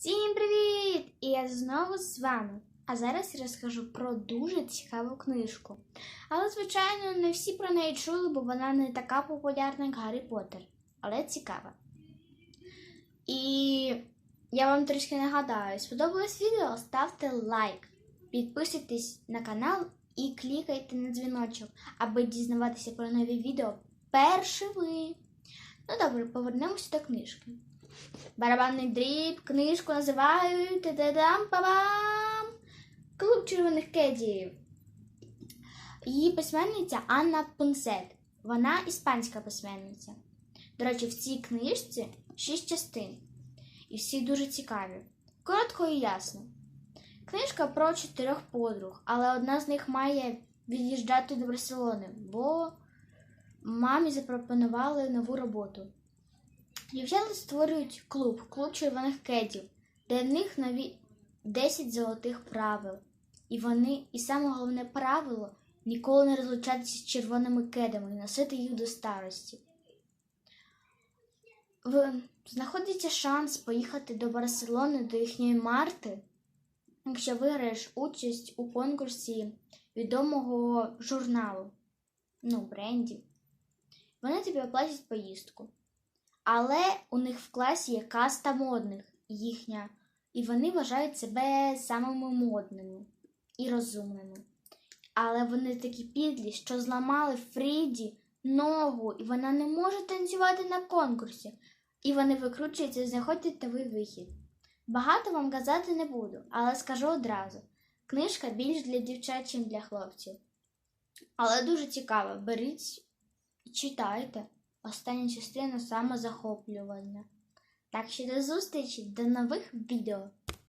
Всім привіт! І я знову з вами. А зараз я розкажу про дуже цікаву книжку. Але, звичайно, не всі про неї чули, бо вона не така популярна, як Гаррі Поттер, але цікава. І я вам трішки нагадаю, сподобалось відео, ставте лайк, підписуйтесь на канал і клікайте на дзвіночок, аби дізнаватися про нові відео перші ви. Ну добре, повернемося до книжки. Барабанний дріб, книжку називають та-да-дам па-бам! Клуб червоних кедів. Її письменниця Анна Пунсет. Вона іспанська письменниця. До речі, в цій книжці шість частин. І всі дуже цікаві. Коротко і ясно. Книжка про чотирьох подруг, але одна з них має від'їжджати до Барселони, бо мамі запропонували нову роботу. Дівчата створюють клуб, клуб червоних кедів, де в них нові 10 золотих правил. І вони, і саме головне правило ніколи не розлучатися з червоними кедами і носити їх до старості. В... Знаходиться шанс поїхати до Барселони до їхньої Марти, якщо виграєш участь у конкурсі відомого журналу, ну, бренді. Вони тобі оплатять поїздку. Але у них в класі є каста модних їхня, і вони вважають себе самими модними і розумними. Але вони такі підлі, що зламали Фріді ногу, і вона не може танцювати на конкурсі. І вони викручуються і знаходять новий вихід. Багато вам казати не буду, але скажу одразу: книжка більш для дівчат, ніж для хлопців. Але дуже цікава. Беріть і читайте. Остання частина саме захоплювальна. Так що до зустрічі, до нових відео!